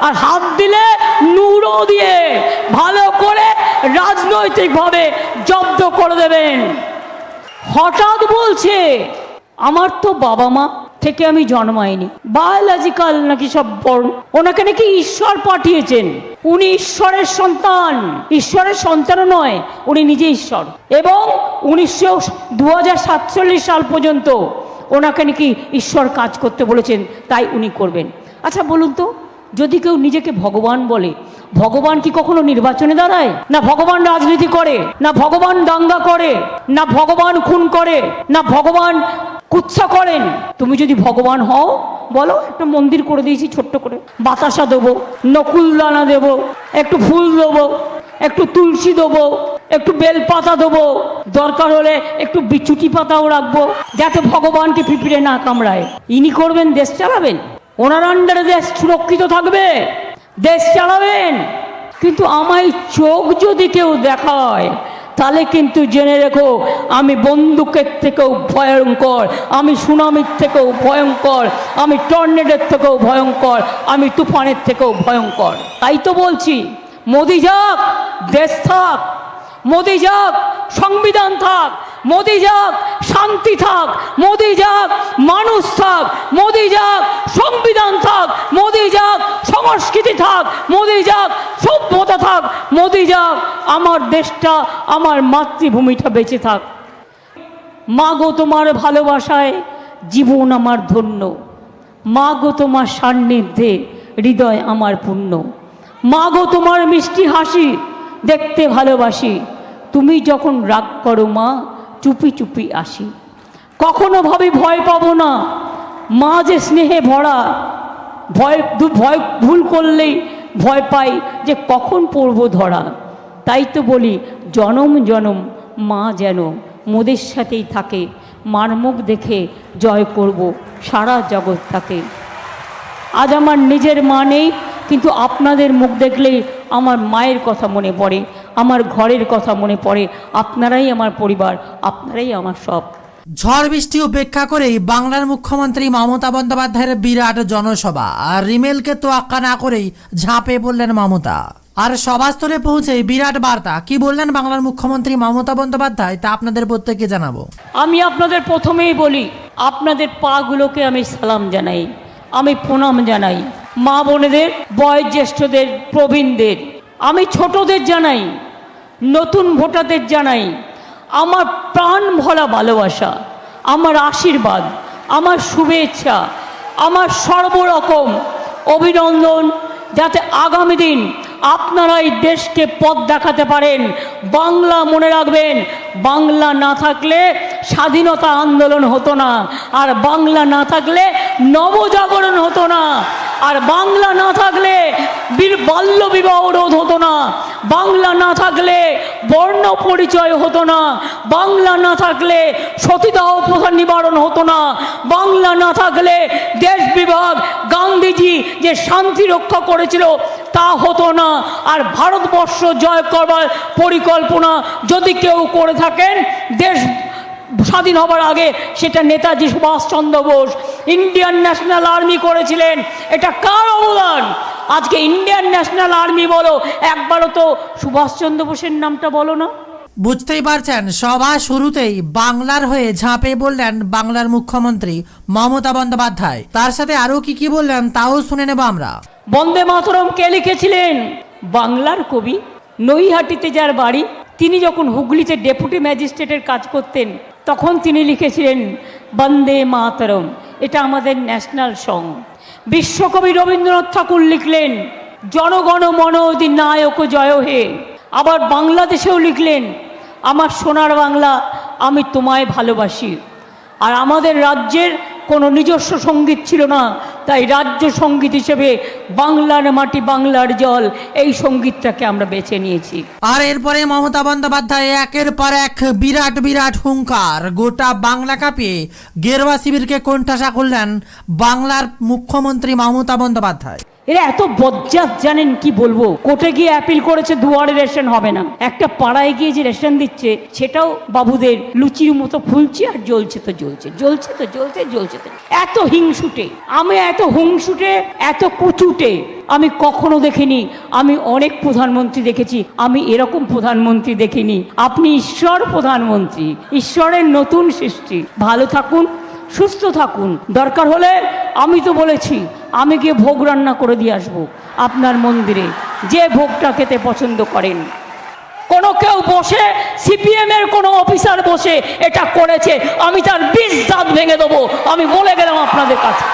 আর হাত দিলে নুড়ো দিয়ে ভালো করে রাজনৈতিকভাবে জব্দ করে দেবেন। হঠাৎ বলছে, আমার তো বাবা মা থেকে আমি জন্মাইনি। বায়োলজিক্যাল নাকি সব বর্ণ ওনাকে নাকি ঈশ্বর পাঠিয়েছেন। উনি ঈশ্বরের সন্তান। ঈশ্বরের সন্তানও নয়, উনি নিজে ঈশ্বর। এবং উনিশশো দু সাল পর্যন্ত ওনাকে নাকি ঈশ্বর কাজ করতে বলেছেন, তাই উনি করবেন। আচ্ছা বলুন তো যদি কেউ নিজেকে ভগবান বলে, ভগবান কি কখনো নির্বাচনে দাঁড়ায়? না ভগবান রাজনীতি করে, না ভগবান দাঙ্গা করে, না ভগবান খুন করে, না ভগবান কুৎসা করেন। তুমি যদি ভগবান হও, বলো, একটা মন্দির করে দিয়েছি ছোট্ট করে। বাতাসা দেবো, নকুল দানা দেবো, একটু ফুল দেবো, একটু তুলসী দেবো, একটু বেলপাতা দেবো। দরকার হলে একটু বিচুটি পাতাও রাখব, যাতে ভগবানকে পিঁপড়ে না কামড়ায়। ইনি করবেন, দেশ চালাবেন। ওনার আন্ডারে দেশ সুরক্ষিত থাকবে, দেশ চালাবেন। কিন্তু আমায় চোখ যদি কেউ দেখায়, তাহলে কিন্তু জেনে রেখো, আমি বন্দুকের থেকেও ভয়ঙ্কর, আমি সুনামির থেকেও ভয়ঙ্কর, আমি টর্নেডের থেকেও ভয়ঙ্কর, আমি তুফানের থেকেও ভয়ঙ্কর। তাই তো বলছি, মোদি যাক, দেশ থাক, মোদি যাক, সংবিধান থাক মোদি যাক, শান্তি থাক, মোদি যাক, মানুষ থাক, মোদি যাক, সংবিধান থাক, মোদি যাক, সংস্কৃতি থাক, মোদি যাক, সভ্যতা থাক, মোদি যাক, আমার দেশটা, আমার মাতৃভূমিটা বেঁচে থাক। মা গো তোমার ভালোবাসায় জীবন আমার ধন্য। মা গো তোমার সান্নিধ্যে হৃদয় আমার পূর্ণ। মা গো তোমার মিষ্টি হাসি দেখতে ভালোবাসি। তুমি যখন রাগ করো মা চুপি চুপি আসি। কখনো ভাবি ভয় পাবো না। মা যে স্নেহে ভরা, ভয় ভয় ভুল করলেই ভয় পাই যে কখন পড়ব ধরা। তাই তো বলি, জনম জনম মা যেন মোদের সাথেই থাকে, মার মুখ দেখে জয় করব সারা জগৎ থাকে আজ আমার নিজের মা নেই, কিন্তু আপনাদের মুখ দেখলেই আমার মায়ের কথা মনে পড়ে। আমার ঘরের কথা মনে পড়ে। আপনারাই আমার পরিবার আপনারাই আমার সব। ঝড় বৃষ্টি উপেক্ষা করেই বাংলার মুখ্যমন্ত্রী মমতা বন্দ্যোপাধ্যায়ের বিরাট জনসভা। আর রিমেলকে তোয়াক্কা না করেই ঝাঁপে পড়লেন মমতা। আর সভাস্থলে পৌঁছে বিরাট বার্তা। কি বললেন বাংলার মুখ্যমন্ত্রী মমতা বন্দ্যোপাধ্যায় তা আপনাদের প্রত্যেককে জানাব। আমি আপনাদের প্রথমেই বলি আপনাদের পাগুলোকে আমি সালাম জানাই। আমি প্রণাম জানাই। মা বোনেদের বয়োজ্যেষ্ঠদের প্রবীণদের। আমি ছোটদের জানাই, নতুন ভোটারদের জানাই, আমার প্রাণ ভরা ভালোবাসা, আমার আশীর্বাদ, আমার শুভেচ্ছা, আমার সর্বরকম অভিনন্দন, যাতে আগামী দিন আপনারা এই দেশকে পথ দেখাতে পারেন, বাংলা মনে রাখবেন, বাংলা না থাকলে স্বাধীনতা আন্দোলন হতো না, আর বাংলা না থাকলে নবজাগরণ হতো না। আর বাংলা না থাকলে বাল্য বিবাহ রোধ হতো না। বাংলা না থাকলে বর্ণ পরিচয় হতো না। বাংলা না থাকলে সতীদাহ প্রথা নিবারণ হতো না। বাংলা না থাকলে দেশ বিভাগ গান্ধীজি যে শান্তি রক্ষা করেছিল তা হতো না। আর ভারতবর্ষ জয় করবার পরিকল্পনা যদি কেউ করে থাকেন, দেশ স্বাধীন হবার আগে সেটা Netaji Subhashchandra Bose Indian National Army করেছিলেন। এটা কার অবদান? আজকে ইন্ডিয়ান ন্যাশনাল আর্মি বলো একবারও তো সুভাষচন্দ্র বোসের নামটা বলো না। বুঝতেই পারছেন সভা শুরুতেই বাংলার হয়ে ঝাঁপে বললেন বাংলার মুখ্যমন্ত্রী মমতা বন্দ্যোপাধ্যায়। তার সাথে আরও কি কি বললেন তাও শুনে নেব আমরা। বন্দে মাতরম কে লিখেছিলেন? বাংলার কবি নৈহাটিতে যার বাড়ি তিনি যখন হুগলিতে ডেপুটি ম্যাজিস্ট্রেটের কাজ করতেন তখন তিনি লিখেছিলেন বন্দে মাতরম। এটা আমাদের ন্যাশনাল সং বিশ্বকবি রবীন্দ্রনাথ ঠাকুর লিখলেন, জনগণ মন নায়ক জয় হে। আবার বাংলাদেশেও লিখলেন, আমার সোনার বাংলা আমি তোমায় ভালোবাসি। আর আমাদের রাজ্যের কোনো নিজস্ব সংগীত ছিল না। তাই রাজ্য সংগীত হিসেবে বাংলার মাটি বাংলার জল, এই সঙ্গীতটাকে আমরা বেছে নিয়েছি। আর এরপরে মমতা বন্দ্যোপাধ্যায় একের পর এক বিরাট বিরাট হুঙ্কার। গোটা বাংলা কাঁপিয়ে গেরুয়া শিবিরকে কোণঠাসা করলেন বাংলার মুখ্যমন্ত্রী মমতা বন্দ্যোপাধ্যায়। এরা এত বজ্জাত, জানেন কি বলব? কোর্টে গিয়ে অ্যাপিল করেছে দুয়ারে রেশন হবে না। একটা পাড়ায় গিয়ে যে রেশন দিচ্ছে, সেটাও বাবুদের লুচির মতো ফুলছে আর জ্বলছে তো জ্বলছে। জ্বলছে তো জ্বলছে জ্বলছে তো এত হিংসুটে, আমি এত হুংসুটে, এত কুচুটে, আমি কখনো দেখিনি। আমি অনেক প্রধানমন্ত্রী দেখেছি, আমি এরকম প্রধানমন্ত্রী দেখিনি। আপনি ঈশ্বর প্রধানমন্ত্রী, ঈশ্বরের নতুন সৃষ্টি। ভালো থাকুন সুস্থ থাকুন। দরকার হলে আমি তো বলেছি, আমি গিয়ে ভোগ রান্না করে দিয়ে আসব আপনার মন্দিরে। যে ভোগটা খেতে পছন্দ করেন। কোনো কেউ বসে সিপিএম এর কোনো অফিসার বসে এটা করেছে, আমি তার বিষ দাঁত ভেঙে দেবো। আমি বলে গেলাম আপনাদের কাছে।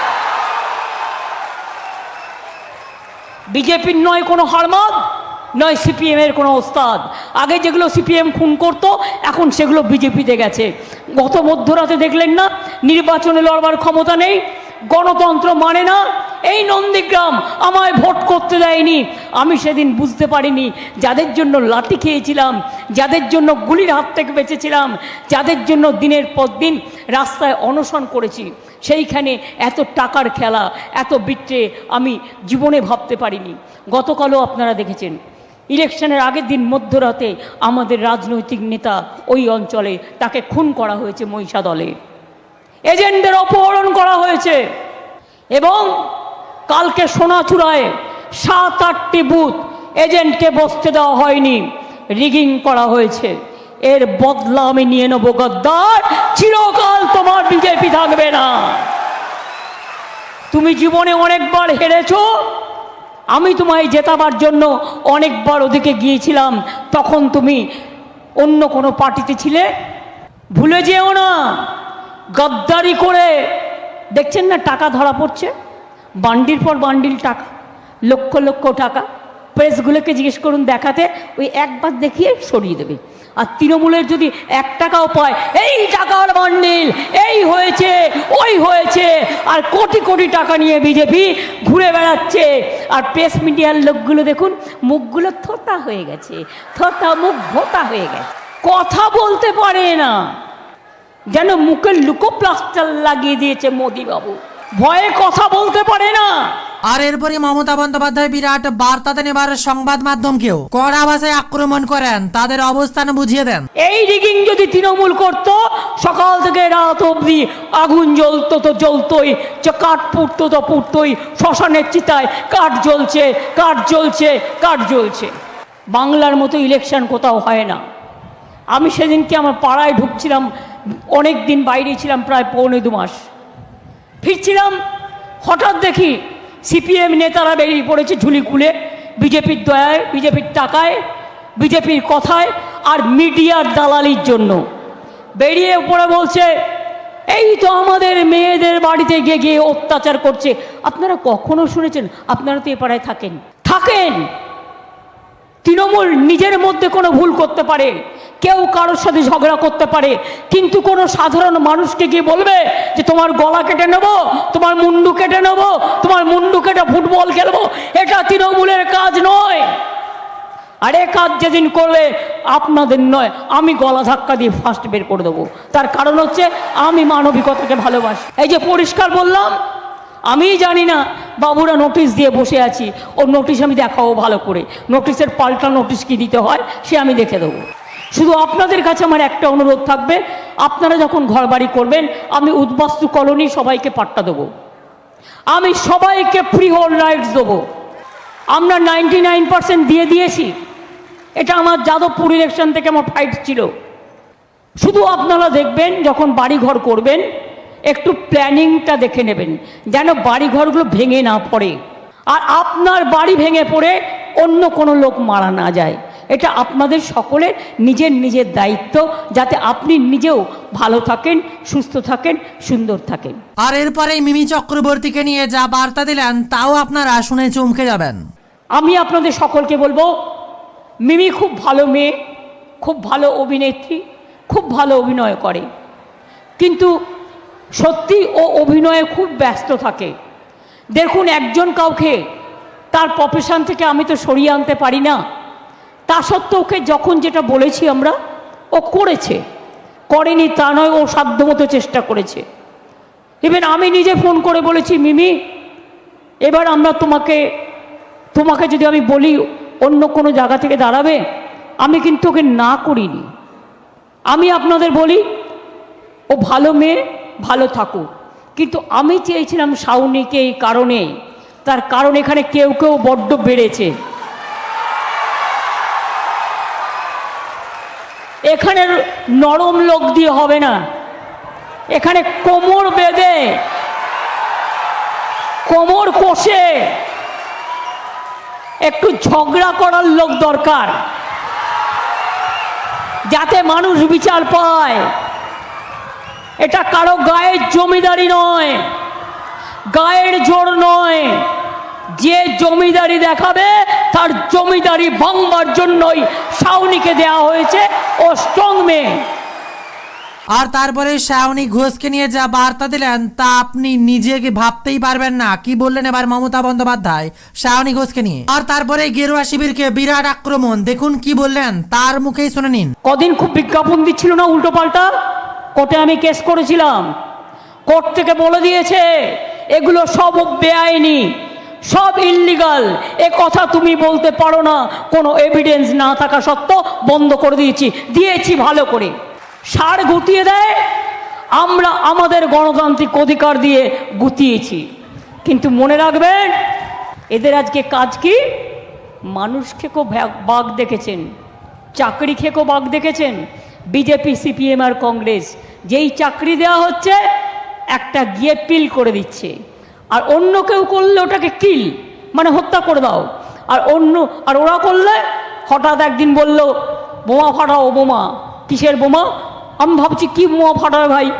বিজেপির নয় কোনো হারমাদ নয় সিপিএমের কোনো ওস্তাদ। আগে যেগুলো সিপিএম খুন করতো, এখন সেগুলো বিজেপিতে গেছে। গত মধ্যরাতে দেখলেন না, নির্বাচনে লড়বার ক্ষমতা নেই, গণতন্ত্র মানে না, এই নন্দীগ্রাম আমায় ভোট করতে দেয়নি। আমি সেদিন বুঝতে পারিনি, যাদের জন্য লাঠি খেয়েছিলাম, যাদের জন্য গুলির হাত থেকে বেঁচেছিলাম, যাদের জন্য দিনের পর দিন রাস্তায় অনশন করেছি, সেইখানে এত টাকার খেলা, এত বিট্রে আমি জীবনে ভাবতে পারিনি। গতকালও আপনারা দেখেছেন ইলেকশনের আগের দিন মধ্যরাতে আমাদের রাজনৈতিক নেতা ওই অঞ্চলে তাকে খুন করা হয়েছে মহিষা দলে এজেন্টদের অপহরণ করা হয়েছে এবং কালকে সোনাচূড়ায় সাত আটটি বুথ এজেন্টকে বসতে দেওয়া হয়নি, রিগিং করা হয়েছে। এর বদলা আমি নিয়ে নেব, গদ্দার। চিরকাল তোমার বিজেপি থাকবে না। তুমি জীবনে অনেকবার হেরেছো আমি তোমায় জেতাবার জন্য অনেকবার ওদিকে গিয়েছিলাম, তখন তুমি অন্য কোনো পার্টিতে ছিলে? ভুলে যেও না, গদ্দারি করে। দেখছেন না টাকা ধরা পড়ছে? বান্ডিল পর বান্ডিল টাকা, লক্ষ লক্ষ টাকা। প্রেসগুলোকে জিজ্ঞেস করুন দেখাতে, ওই একবার দেখিয়ে সরিয়ে দেবে। আর তৃণমূলের যদি এক টাকাও পায়, এই টাকার বান্ডিল এই হয়েছে, ওই হয়েছে, আর কোটি কোটি টাকা নিয়ে বিজেপি ঘুরে বেড়াচ্ছে। আর প্রেস মিডিয়ার লোকগুলো দেখুন, মুখগুলো থোতা হয়ে গেছে, থোতা মুখ ভোতা হয়ে গেছে। কথা বলতে পারে না। যেন মুখে লুকো প্লাস্টার লাগিয়ে দিয়েছে মোদিবাবু। ভয়ে কথা বলতে পারে না। আর এরপরই মমতা বন্দ্যোপাধ্যায় বিরাট বার্তা দেন এবার সংবাদ মাধ্যমকেও কড়া ভাষায় আক্রমণ করেন। তাদের অবস্থান বুঝিয়ে দেন। এই রিগিং যদি তৃণমূল করত, সকাল থেকে রাত অবধি আগুন জ্বলতো তো জ্বলতোই কাঠ পুড়তো তো পুড়তোই, শ্মশানের চিতায় কাঠ জ্বলছে কাঠ জ্বলছে কাঠ জ্বলছে। বাংলার মতো ইলেকশন কোথাও হয় না। আমি সেদিনকে আমার পাড়ায় ঢুকছিলাম, অনেক দিন বাইরে ছিলাম, প্রায় পৌনে দু মাস। ফিরছিলাম, হঠাৎ দেখি সিপিএম নেতারা বেরিয়ে পড়েছে ঝুলি খুলে, বিজেপির দয়ায়, বিজেপির টাকায়, বিজেপির কথায় আর মিডিয়ার দালালির জন্য। বেরিয়ে পড়ে বলছে, এই তো আমাদের মেয়েদের বাড়িতে গিয়ে গিয়ে অত্যাচার করছে। আপনারা কখনো শুনেছেন? আপনারা তো এ পাড়ায় থাকেন। থাকেন! তৃণমূল নিজের মধ্যে কোনো ভুল করতে পারে, কেউ কারোর সাথে ঝগড়া করতে পারে, কিন্তু কোনো সাধারণ মানুষকে গিয়ে বলবে যে তোমার গলা কেটে নেব, তোমার মুন্ডু কেটে নেব, তোমার মুন্ডু কেটে ফুটবল খেলব, এটা তৃণমূলের কাজ নয়। আর কাজ যেদিন করবে, আপনাদের নয়, আমি গলা ধাক্কা দিয়ে ফার্স্ট বের করে দেবো। তার কারণ হচ্ছে, আমি মানবিকতাকে ভালোবাসি। এই যে পরিষ্কার বললাম আমি জানি না, বাবুরা নোটিশ দিয়ে বসে আছি। ওর নোটিশ আমি দেখাবো ভালো করে। নোটিশের পাল্টা নোটিশ কি দিতে হয়, সে আমি দেখে দেবো। শুধু আপনাদের কাছে আমার একটা অনুরোধ থাকবে, আপনারা যখন ঘর বাড়ি করবেন, আমি উদ্বাস্তু কলোনি সবাইকে পাট্টা দেবো। আমি সবাইকে ফ্রি হোল রাইটস দেবো। আমরা নাইনটি নাইন পার্সেন্ট দিয়ে দিয়েছি। এটা আমার যাদবপুর ইলেকশন থেকে আমার ফাইট ছিল। শুধু আপনারা দেখবেন, যখন বাড়ি ঘর করবেন একটু প্ল্যানিংটা দেখে নেবেন যেন বাড়ি ঘরগুলো ভেঙে না পড়ে। আর আপনার বাড়ি ভেঙে পড়ে অন্য কোনো লোক মারা না যায়। এটা আপনাদের সকলের নিজের নিজের দায়িত্ব যাতে আপনি নিজেও ভালো থাকেন সুস্থ থাকেন সুন্দর থাকেন। আর এরপরে মিমি চক্রবর্তীকে নিয়ে যা বার্তা দিলেন তাও আপনারা শুনে চমকে যাবেন। আমি আপনাদের সকলকে বলব মিমি খুব ভালো মেয়ে খুব ভালো অভিনেত্রী খুব ভালো অভিনয় করে। কিন্তু সত্যি ও অভিনয়ে খুব ব্যস্ত থাকে। দেখুন একজন কাউকে, তার প্রফেশন থেকে আমি তো সরিয়ে আনতে পারি না। তা সত্ত্বেও ওকে যখন যেটা বলেছি আমরা, ও করেছে। করেনি তা নয়, ও সাধ্যমতো চেষ্টা করেছে। ইভেন আমি নিজে ফোন করে বলেছি, মিমি, এবার আমরা তোমাকে তোমাকে যদি আমি বলি অন্য কোনো জায়গা থেকে দাঁড়াবে, আমি কিন্তু ওকে না করিনি। আমি আপনাদের বলি, ও ভালো মেয়ে ভালো থাকুক কিন্তু আমি চেয়েছিলাম সাউনিকে এই কারণে। তার কারণ এখানে কেউ কেউ বড্ড বেড়েছে। এখানে নরম লোক দিয়ে হবে না। এখানে কোমর বেঁধে। কোমর কষে। একটু ঝগড়া করার লোক দরকার। যাতে মানুষ বিচার পায়। এটা কারও গায়ের জমিদারি নয়। গায়ের জোর নয়। যে জমিদারি দেখাবে তার জমিদারি ভাঙবার জন্যই সাউনিকে দেওয়া হয়েছে ও স্ট্রং মেয়ে আর তারপরে শাওনি ঘোষকে নিয়ে যা বার্তা দিলেন তা আপনি নিজেকে ভাবতেই পারবেন না? কি বললেন এবার মমতা বন্দ্যোপাধ্যায় শাওনি ঘোষকে নিয়ে? আর তারপরে গেরুয়া শিবিরকে বিরাট আক্রমণ দেখুন কি বললেন তার মুখেই শুনে নিন। কদিন খুব বিজ্ঞাপন দিচ্ছিল না উল্টো পাল্টা কোর্টে আমি কেস করেছিলাম। কোর্ট থেকে বলে দিয়েছে, এগুলো সব বেআইনি, সব ইল্লিগাল এ কথা তুমি বলতে পারো না, কোনো এভিডেন্স না থাকা সত্ত্বেও বন্ধ করে দিয়েছি দিয়েছি ভালো করে। সার গুটিয়ে দেয়, আমরা আমাদের গণতান্ত্রিক অধিকার দিয়ে গুতিয়েছি কিন্তু মনে রাখবেন, এদের আজকে কাজ কি? মানুষ খেকো বাঘ দেখেছেন, চাকরি খেকো বাঘ দেখেছেন বিজেপি, সিপিএম আর কংগ্রেস যেই চাকরি দেওয়া হচ্ছে, একটা গিয়ে পিল করে দিচ্ছে। আর অন্য কেউ করলে ওটাকে কিল মানে হত্যা করে দাও। আর অন্য, আর ওরা করলে হঠাৎ একদিন বলল, বোমা ফাটাও বোমা, কিসের বোমা? আমি ভাবছি, কি বোমা ফাটাবে ভাই?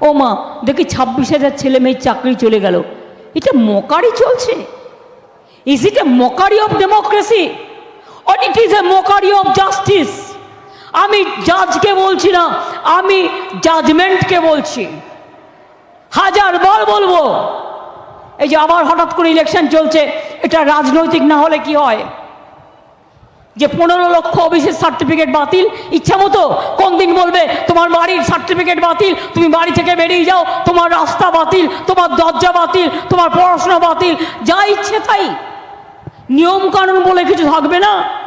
ও মা, দেখি ছাব্বিশ হাজার ছেলে মেয়ের চাকরি চলে গেল। এটা মকারি চলছে? Is it a mockery of democracy or it is a mockery of justice আমি জাজকে বলছি না, আমি জাজমেন্টকে বলছি। হাজার বার বলব, এই যে আবার হঠাৎ করে ইলেকশন চলছে, এটা রাজনৈতিক না হলে কি হয়? যে পনেরো লক্ষ অফিসের সার্টিফিকেট বাতিল, ইচ্ছা মতো কোন দিন বলবে, তোমার বাড়ির সার্টিফিকেট বাতিল, তুমি বাড়ি থেকে বেরিয়ে যাও, তোমার রাস্তা বাতিল, তোমার দরজা বাতিল, তোমার পড়াশোনা বাতিল। যা ইচ্ছে তাই। নিয়ম কানুন বলে কিছু থাকবে না।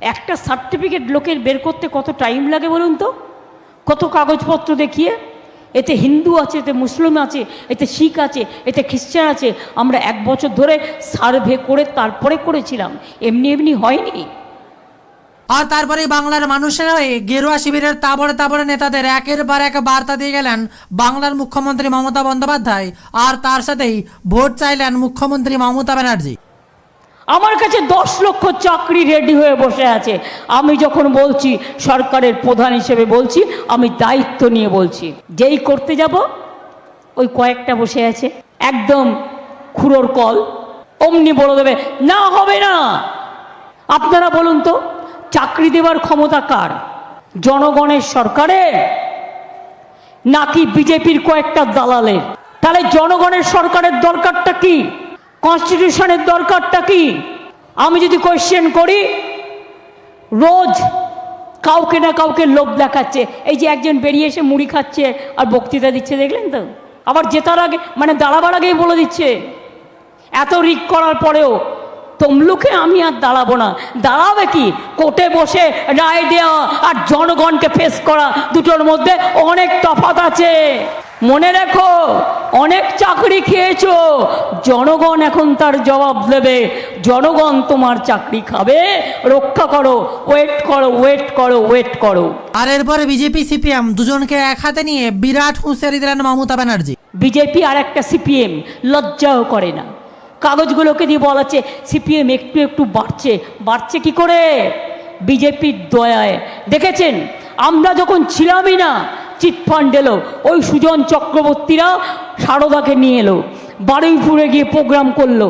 একটা সার্টিফিকেট লোকের বের করতে কত টাইম লাগে বলুন তো? কত কাগজপত্র দেখিয়ে? এতে হিন্দু আছে, এতে মুসলিম আছে, এতে শিখ আছে, এতে খ্রিস্টান আছে। আমরা এক বছর ধরে সার্ভে করে তারপরে করেছিলাম। এমনি এমনি হয়নি। আর তারপরে বাংলার মানুষের গেরুয়া শিবিরের তাবড়ে তাবড়ে নেতাদের একের পর এক বার্তা দিয়ে গেলেন বাংলার মুখ্যমন্ত্রী মমতা বন্দ্যোপাধ্যায়। আর তার সাথেই ভোট চাইলেন মুখ্যমন্ত্রী মমতা ব্যানার্জি। আমার কাছে দশ লক্ষ চাকরি রেডি হয়ে বসে আছে। আমি যখন বলছি, সরকারের প্রধান হিসেবে বলছি, আমি দায়িত্ব নিয়ে বলছি, যেই করতে যাব, ওই কয়েকটা বসে আছে। একদম খুঁড়োর কল, অমনি বলে দেবে, না, হবে না। আপনারা বলুন তো, চাকরি দেওয়ার ক্ষমতা কার? জনগণের সরকারের? নাকি বিজেপির কয়েকটা দালালের? তাহলে জনগণের সরকারের দরকারটা কি? কনস্টিটিউশনের দরকারটা কি? আমি যদি কোয়েশ্চেন করি, রোজ কাউকে না কাউকে লোভ দেখাচ্ছে। এই যে একজন বেরিয়ে এসে মুড়ি খাচ্ছে আর বক্তৃতা দিচ্ছে, দেখলেন তো? আবার জেতার আগে মানে দাঁড়াবার আগেই বলে দিচ্ছে। এত রিক করার পরেও তমলুকে আমি আর দাঁড়াবো না। দাঁড়াবে কি? কোর্টে বসে রায় দেওয়া আর জনগণকে ফেস করা, দুটোর মধ্যে অনেক তফাৎ আছে। মনে রেখো অনেক চাকরি খেয়েছো জনগণ এখন তার জবাব দেবে জনগণ তোমার চাকরি খাবে রক্ষা করো ওয়েট করো ওয়েট করো ওয়েট করো। আর এরপরে বিজেপি সিপিএম দুজনকে এক হাতে নিয়ে বিরাট হুঁশিয়ারি দিলেন মমতা ব্যানার্জি। বিজেপি আর একটা সিপিএম লজ্জাও করে না। কাগজগুলোকে দিয়ে বলাচ্ছে সিপিএম একটু একটু বাড়ছে বাড়ছে কি করে? বিজেপির দয়ায়। দেখেছেন আমরা যখন ছিলামই না চিটফান্ড এলো। ওই সুজন চক্রবর্তীরা সারদাকে নিয়ে এলো। বারুইপুরে গিয়ে প্রোগ্রাম করল।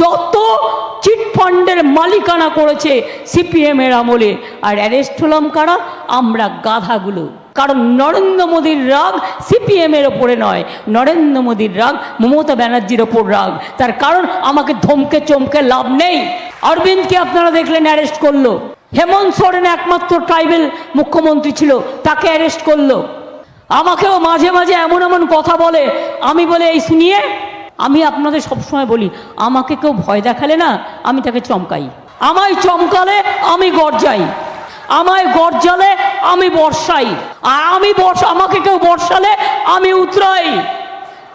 যত চিটফান্ডের মালিকানা করেছে সিপিএমের আমলে, আর অ্যারেস্ট হলাম কারা? আমরা গাধাগুলো। কারণ নরেন্দ্র মোদীর রাগ সিপিএমের ওপরে নয়, নরেন্দ্র মোদীর রাগ মমতা ব্যানার্জির ওপর রাগ। তার কারণ আমাকে ধমকে চমকে লাভ নেই। অরবিন্দকে আপনারা দেখলেন অ্যারেস্ট করল। হেমন্ত সোরেন একমাত্র ট্রাইবেল মুখ্যমন্ত্রী ছিল, তাকে অ্যারেস্ট করল। আমাকেও মাঝে মাঝে এমন এমন কথা বলে, আমি বলে, এই শুনিয়ে, আমি আপনাদের সবসময় বলি, আমাকে কেউ ভয় দেখালে না, আমি তাকে চমকাই। আমায় চমকালে আমি গর্জাই। আমায় গর্জালে আমি বর্ষাই। আর আমি বর্ষা, আমাকে কেউ বর্ষালে আমি উতরাই।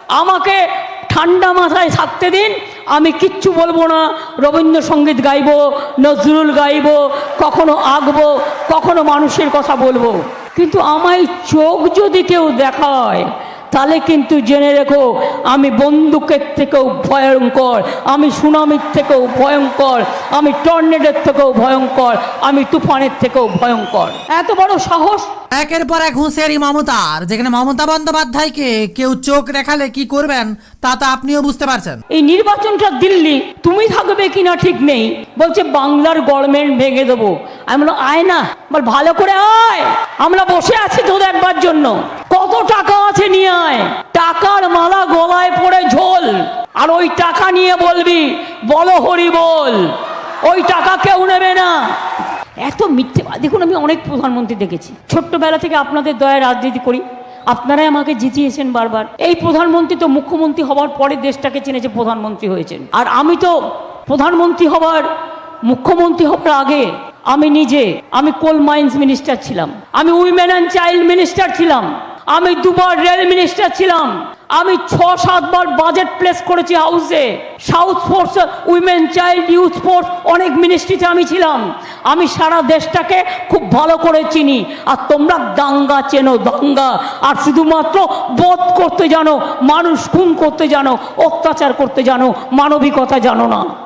আমাকে ঠান্ডা মাথায় থাকতে দিন, আমি কিচ্ছু বলব না। রবীন্দ্রসঙ্গীত গাইব, নজরুল গাইব, কখনো আঁকবো কখনো মানুষের কথা বলব। কিন্তু আমায় চোখ যদি কেউ দেখায় তাহলে কিন্তু জেনে রেখো আমি বন্দুকের থেকেও ভয়ঙ্কর আমি সুনামির থেকেও ভয়ঙ্কর আমি টর্নেডের থেকেও ভয়ঙ্কর আমি তুফানের থেকেও ভয়ঙ্কর। এত বড় সাহস? একের পর এক হুঁশিয়ারি মমতার যেখানে মমতা বন্দ্যোপাধ্যায়কে কেউ চোখ দেখালে কি করবেন তা তো আপনিও বুঝতে পারছেন। এই নির্বাচনটা দিল্লি তুমি থাকবে কিনা ঠিক নেই। বলছে বাংলার গভর্নমেন্ট ভেঙে দেবো। আমি বললাম আয় না বল ভালো করে আয়। আমরা বসে আছি তো একবার জন্য। নিয়ে আয়। টাকার মালা গলায় পড়ে ঝোল। আর ওই টাকা নিয়ে বলবি, বলো হরি বল, ওই টাকা কেউ নেবে না। এত মিথ্যে দেখুন, আমি অনেক প্রধানমন্ত্রী দেখেছি। ছোট্টবেলা থেকে আপনাদের দয়া রাজনীতি করি। আপনারাই আমাকে জিতিয়েছেন বারবার। এই প্রধানমন্ত্রী তো মুখ্যমন্ত্রী হওয়ার পরে দেশটাকে চিনেছে প্রধানমন্ত্রী হয়েছেন। আর আমি তো প্রধানমন্ত্রী হওয়ার, মুখ্যমন্ত্রী হওয়ার আগে আমি নিজে, আমি কোল মাইন্স মিনিস্টার ছিলাম। আমি উইমেন অ্যান্ড চাইল্ড মিনিস্টার ছিলাম। আমি দুবার রেল মিনিস্টার ছিলাম। আমি ছ সাতবার বাজেট প্লেস করেছি হাউসে। South force, women child, youth force, অনেক মিনিস্ট্রিতে আমি ছিলাম। আমি সারা দেশটাকে খুব ভালো করে চিনি। আর তোমরা দাঙ্গা চেনো, দাঙ্গা। আর শুধুমাত্র বোধ করতে জানো, মানুষ খুন করতে জানো, অত্যাচার করতে জানো, মানবিকতা জানো না।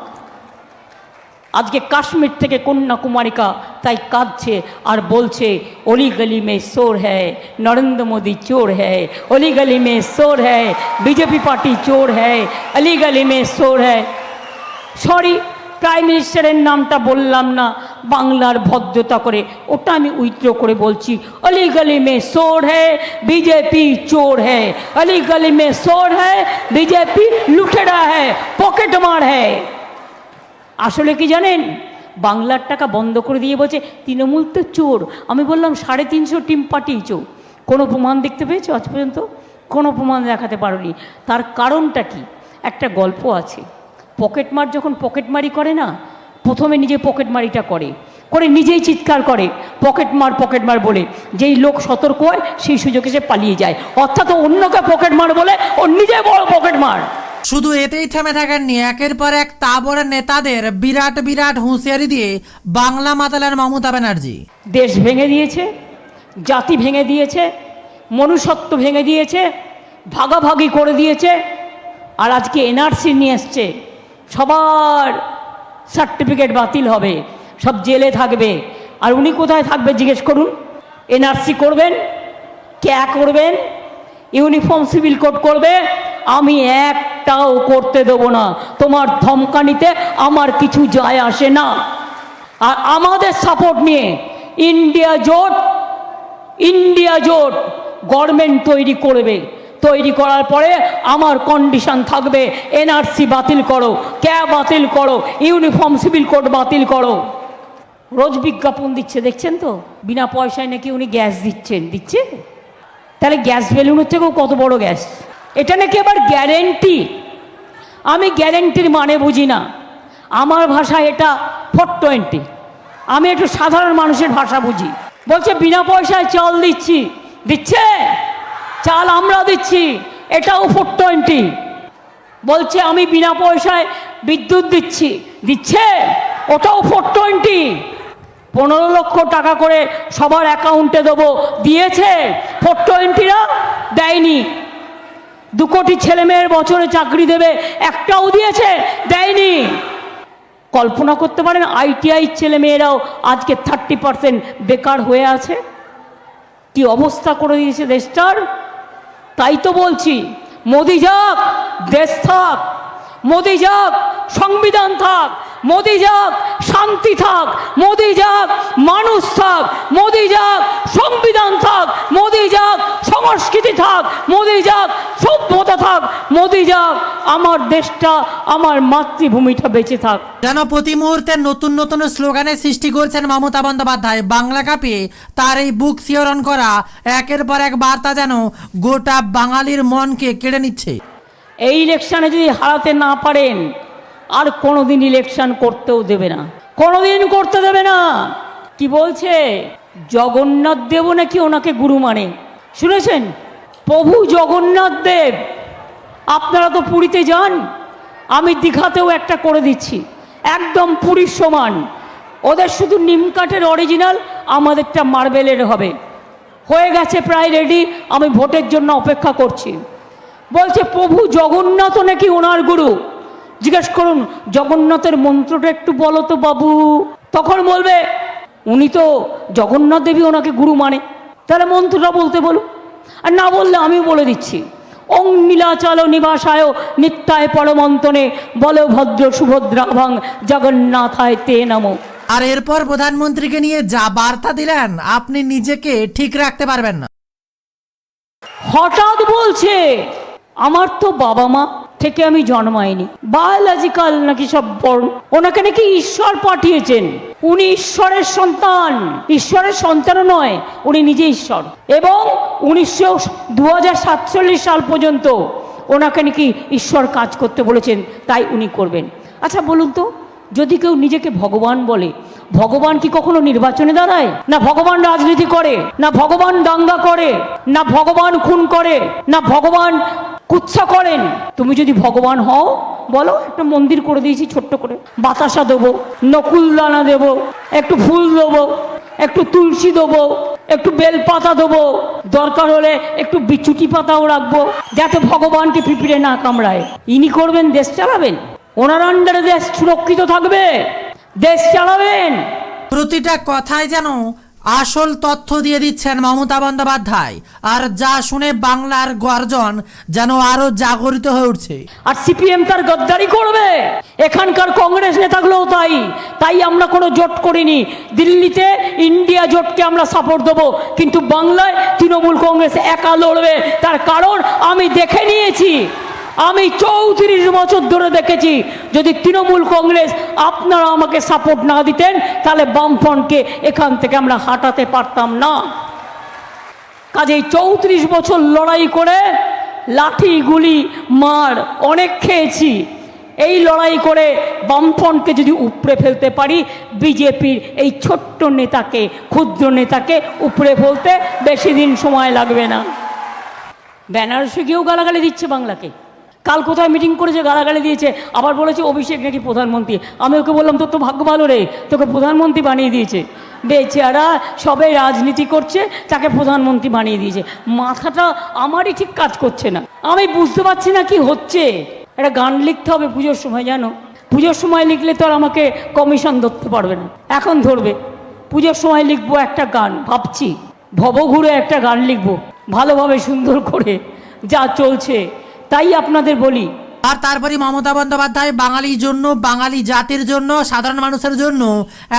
আজকে কাশ্মীর থেকে কন্যাকুমারিকা তাই কাঁদছে আর বলছে, অলি গলি মে চোর হ্যায়, নরেন্দ্র মোদী চোর হ্যায়, অলি গলি মে চোর হ্যায়, বিজেপি পার্টি চোর হ্যায়, অলি গলি মে চোর হ্যায়। সরি প্রাইম মিনিস্টারের নামটা বললাম না, বাংলার ভদ্রতা করে, ওটা আমি উইথড্র করে বলছি, অলি গলি মে চোর হ্যায়, বিজেপি চোর হ্যায়, অলি গলি মে চোর হ্যায়, বিজেপি লুটেরা হ্যায়, পকেট মার হ্যায়। আসলে কি জানেন? বাংলার টাকা বন্ধ করে দিয়ে বলছে, তৃণমূল তো চোর। আমি বললাম, সাড়ে তিনশো টিম পাঠিয়েছ কোনো প্রমাণ দেখতে পেয়েছ আজ পর্যন্ত? কোনো প্রমাণ দেখাতে পারোনি। তার কারণটা কি? একটা গল্প আছে। পকেটমার যখন পকেটমারি করে না, প্রথমে নিজে পকেটমারিটা করে করে নিজেই চিৎকার করে পকেটমার পকেটমার বলে। যেই লোক সতর্ক হয়, সেই সুযোগে সে পালিয়ে যায়। অর্থাৎ অন্যকে পকেটমার বলে, ও নিজে বড় পকেটমার শুধু এতেই থেমে থাকেননি একের পর এক তাবড় নেতাদের বিরাট বিরাট হুঁশিয়ারি দিয়ে বাংলা মাতালেন মমতা ব্যানার্জি। দেশ ভেঙে দিয়েছে, জাতি ভেঙে দিয়েছে, মনুষ্যত্ব ভেঙে দিয়েছে, ভাগাভাগি করে দিয়েছে, আর আজকে এনআরসি নিয়ে এসছে, সবার সার্টিফিকেট বাতিল হবে, সব জেলে থাকবে। আর উনি কোথায় থাকবে জিজ্ঞেস করুন, এনআরসি করবেন, ক্যা করবেন? ইউনিফর্ম সিভিল কোড করবে, আমি একটাও করতে দেবো না। তোমার ধমকানিতে আমার কিছু যায় আসে না। আর আমাদের সাপোর্ট নিয়ে ইন্ডিয়া জোট ইন্ডিয়া জোট গভর্নমেন্ট তৈরি করবে। তৈরি করার পরে আমার কন্ডিশন থাকবে এনআরসি বাতিল করো। ক্যা বাতিল করো? ইউনিফর্ম সিভিল কোড বাতিল করো। রোজ বিজ্ঞাপন দিচ্ছে, দেখছেন তো? বিনা পয়সায় নাকি উনি গ্যাস দিচ্ছেন। দিচ্ছে? তাহলে গ্যাস বেলুনের থেকেও কত বড় গ্যাস? এটা নাকি আবার গ্যারেন্টি? আমি গ্যারেন্টির মানে বুঝি না। আমার ভাষায় এটা ফোর টোয়েন্টি। আমি একটু সাধারণ মানুষের ভাষা বুঝি। বলছে, বিনা পয়সায় চাল দিচ্ছি। দিচ্ছে? চাল আমরা দিচ্ছি। এটাও ফোর টোয়েন্টি। বলছে, আমি বিনা পয়সায় বিদ্যুৎ দিচ্ছি। দিচ্ছে? ওটাও ফোর টোয়েন্টি। পনেরো লক্ষ টাকা করে সবার অ্যাকাউন্টে দেবো। দিয়েছে ফোর টোয়েন্টিরা দেয়নি। দু কোটি ছেলে মেয়ের বছরে চাকরি দেবে, একটাও দিয়েছে, দেয়নি। কল্পনা করতে পারেন, আইটিআই ছেলে মেয়েরাও আজকে থার্টি পার্সেন্ট বেকার হয়ে আছে? কি অবস্থা করে দিয়েছে দেশটার? তাই তো বলছি, মোদি যাক, দেশ থাক, মোদি যাক, সংবিধান থাক মোদি যাক শান্তি থাক মোদি যাক মানুষ থাক মোদি যাক সংবিধান থাক মোদি যাক সংস্কৃতি থাক মোদি যাক সভ্যতা থাক মোদি যাক আমার দেশটা আমার মাতৃভূমিটা বেঁচে থাক। যেন প্রতি মুহূর্তে নতুন নতুন স্লোগানের সৃষ্টি করছেন মমতা বন্দ্যোপাধ্যায়। বাংলা কাপে তার এই বুক শিহরণ করা একের পর এক বার্তা যেন গোটা বাঙালির মনকে কেড়ে নিচ্ছে। এই ইলেকশনে যদি হারাতে না পারেন আর কোনোদিন ইলেকশন করতেও দেবে না। কোনোদিন করতে দেবে না। কি বলছে? জগন্নাথ দেব নাকি ওনাকে গুরু মানে? শুনেছেন? প্রভু জগন্নাথ দেব। আপনারা তো পুরীতে যান। আমি দীঘাতেও একটা করে দিচ্ছি। একদম পুরীর সমান। ওদের শুধু নিমকাঠের অরিজিনাল আমাদেরটা মার্বেলের হবে। হয়ে গেছে প্রায় রেডি আমি ভোটের জন্য অপেক্ষা করছি। বলছে, প্রভু জগন্নাথ নাকি ওনার গুরু? জিজ্ঞেস করুন জগন্নাথের মন্ত্রটা একটু বলো তো বাবু। তখন বলবে উনি তো জগন্নাথ দেবী ওনাকে গুরু মানে। তাহলে মন্ত্রটা বলতে বলুন। আর না বললে আমিও বলে দিচ্ছি। ওং নীলাচল নিবাসায় নিত্যায় পরমন্তনে বল ভদ্র সুভদ্রা সুভদ্রাভাং জগন্নাথায় তে নমো। আর এরপর প্রধানমন্ত্রীকে নিয়ে যা বার্তা দিলেন আপনি নিজেকে ঠিক রাখতে পারবেন না। হঠাৎ বলছে আমার তো বাবা মা থেকে আমি জন্মাইনি। বায়োলজিক্যাল নাকি সব বর্ণ ওনাকে নাকি ঈশ্বর পাঠিয়েছেন। উনি ঈশ্বরের সন্তান। ঈশ্বরের সন্তানও নয়, উনি নিজে ঈশ্বর। এবং উনিশশো দু সাল পর্যন্ত ওনাকে নাকি ঈশ্বর কাজ করতে বলেছেন, তাই উনি করবেন। আচ্ছা বলুন তো, যদি কেউ নিজেকে ভগবান বলে ভগবান কি কখনো নির্বাচনে দাঁড়ায়? না ভগবান রাজনীতি করে, না ভগবান দাঙ্গা করে, না ভগবান খুন করে, না ভগবান কুৎসা করেন। তুমি যদি ভগবান হও, বলো, একটা মন্দির করে দিয়েছি ছোট্ট করে। বাতাসা দেবো, নকুল দানা দেবো, একটু ফুল দেবো, একটু তুলসী দেবো, একটু বেলপাতা দেবো। দরকার হলে একটু বিচুটি পাতাও রাখব, যাতে ভগবানকে পিঁপড়ে না কামড়ায়। ইনি করবেন, দেশ চালাবেন। ওনার আন্ডারে দেশ সুরক্ষিত থাকবে। দেশ চালাবেন। প্রতিটা কথায় যেন আসল তথ্য দিয়ে দিচ্ছেন মমতা বন্দ্যোপাধ্যায়। আর যা শুনে বাংলার গর্জন যেন আরও জাগরিত হয়ে উঠছে। আর সিপিএম তার গদ্দারি করবে। এখানকার কংগ্রেস নেতাগুলোও তাই। তাই আমরা কোনো জোট করিনি। দিল্লিতে ইন্ডিয়া জোটকে আমরা সাপোর্ট দেবো। কিন্তু বাংলায় তৃণমূল কংগ্রেস একা লড়বে। তার কারণ আমি দেখে নিয়েছি। আমি চৌত্রিশ বছর ধরে দেখেছি, যদি তৃণমূল কংগ্রেস আপনারা আমাকে সাপোর্ট না দিতেন, তাহলে বামফ্রন্টকে এখান থেকে আমরা হাঁটাতে পারতাম না। কাজেই চৌত্রিশ বছর লড়াই করে লাঠি গুলি মার অনেক খেয়েছি। এই লড়াই করে বামফ্রন্টকে যদি উপড়ে ফেলতে পারি, বিজেপির এই ছোট্ট নেতাকে, ক্ষুদ্র নেতাকে উপড়ে ফেলতে বেশি দিন সময় লাগবে না। বেনারসে গিয়েও গালাগালি দিচ্ছে বাংলাকে। কাল কোথায় মিটিং করেছে, গালাগালি দিয়েছে, আবার বলেছে অভিষেক নাকি প্রধানমন্ত্রী। আমি ওকে বললাম, তোর তো ভাগ্য ভালো রে, তোকে প্রধানমন্ত্রী বানিয়ে দিয়েছে। বেচারা সবে রাজনীতি করছে, তাকে প্রধানমন্ত্রী বানিয়ে দিয়েছে। মাথাটা আমারই ঠিক কাজ করছে না। আমি বুঝতে পারছি না কি হচ্ছে। একটা গান লিখতে হবে পুজোর সময়, জানো? পুজোর সময় লিখলে তো আর আমাকে কমিশন ধরতে পারবে না। এখন ধরবে। পুজোর সময় লিখব একটা গান, ভাবছি। ভবঘুরে একটা গান লিখব, ভালোভাবে সুন্দর করে যা চলছে। তাই আপনাদের বলি। আর তারপরে মমতা বন্দ্যোপাধ্যায় বাঙালির জন্য বাঙালি জাতির জন্য সাধারণ মানুষের জন্য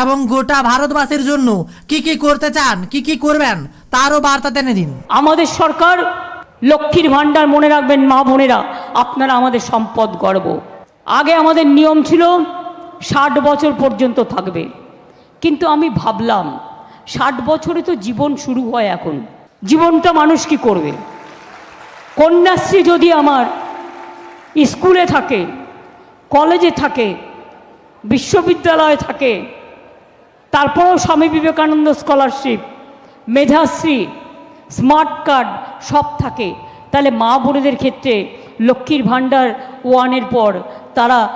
এবং গোটা ভারতবাসীর জন্য কি কি করতে চান কি কি করবেন তারও বার্তা টেনে দিন। আমাদের সরকার লক্ষ্মীর ভাণ্ডার মনে রাখবেন মা বোনেরা আপনারা আমাদের সম্পদ গর্ব। আগে আমাদের নিয়ম ছিল ষাট বছর পর্যন্ত থাকবে। কিন্তু আমি ভাবলাম ষাট বছরে তো জীবন শুরু হয় এখন। জীবনটা মানুষ কি করবে? কন্যাশ্রী যদি আমার স্কুলে থাকে, কলেজে থাকে, বিশ্ববিদ্যালয়ে থাকে, তারপরেও Swami Vivekananda scholarship, Medhashri, smart card সব থাকে, তাহলে মা বোনেদের ক্ষেত্রে লক্ষ্মীর ভাণ্ডার ওয়ানের পর তারা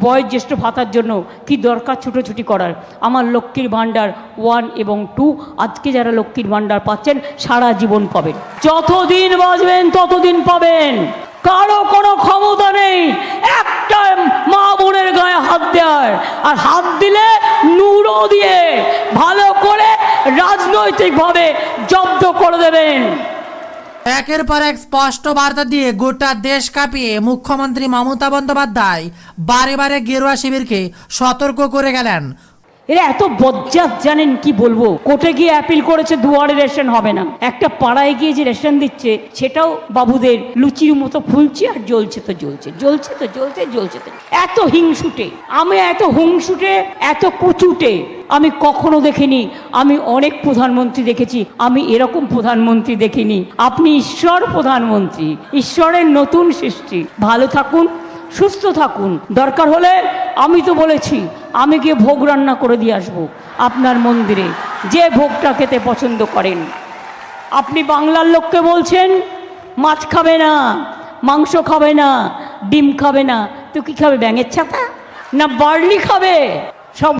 বয়োজ্যেষ্ঠ ভাতার জন্য কি দরকার ছুটোছুটি করার? আমার লক্ষ্মীর ভাণ্ডার ওয়ান এবং টু, আজকে যারা লক্ষ্মীর ভাণ্ডার পাচ্ছেন, সারা জীবন পাবেন। যতদিন বাঁচবেন, ততদিন পাবেন। কারও কোনো ক্ষমতা নেই। একটা মা বোনের গায়ে হাত দেওয়ার। আর হাত দিলে নুরো দিয়ে ভালো করে রাজনৈতিকভাবে জব্দ করে দেবেন। একের পর এক স্পষ্ট বার্তা দিয়ে গোটা দেশ কাঁপিয়ে মুখ্যমন্ত্রী মমতা বন্দ্যোপাধ্যায় বারে বারে গেরুয়া শিবিরকে সতর্ক করে গেলেন। এরা এত বজ্জাত জানেন কি বলব? কোর্টে গিয়ে অ্যাপিল করেছে, দুয়ারে রেশন হবে না। একটা পাড়ায় গিয়ে যে রেশন দিচ্ছে, সেটাও বাবুদের লুচির মতো ফুলছে আর জ্বলছে তো জ্বলছে। জ্বলছে তো জ্বলছে জ্বলছে তো এত হিংসুটে, আমি এত হুংসুটে, এত কুচুটে, আমি কখনো দেখিনি। আমি অনেক প্রধানমন্ত্রী দেখেছি, আমি এরকম প্রধানমন্ত্রী দেখিনি। আপনি ঈশ্বর প্রধানমন্ত্রী, ঈশ্বরের নতুন সৃষ্টি। ভালো থাকুন সুস্থ থাকুন। দরকার হলে আমি তো বলেছি, আমি গিয়ে ভোগ রান্না করে দিয়ে আসব আপনার মন্দিরে। যে ভোগটা খেতে পছন্দ করেন। আপনি বাংলার লোককে বলছেন, মাছ খাবে না, মাংস খাবে না, ডিম খাবে না, তো কি খাবে, ব্যাঙের ছাতা? না বার্লি খাবে?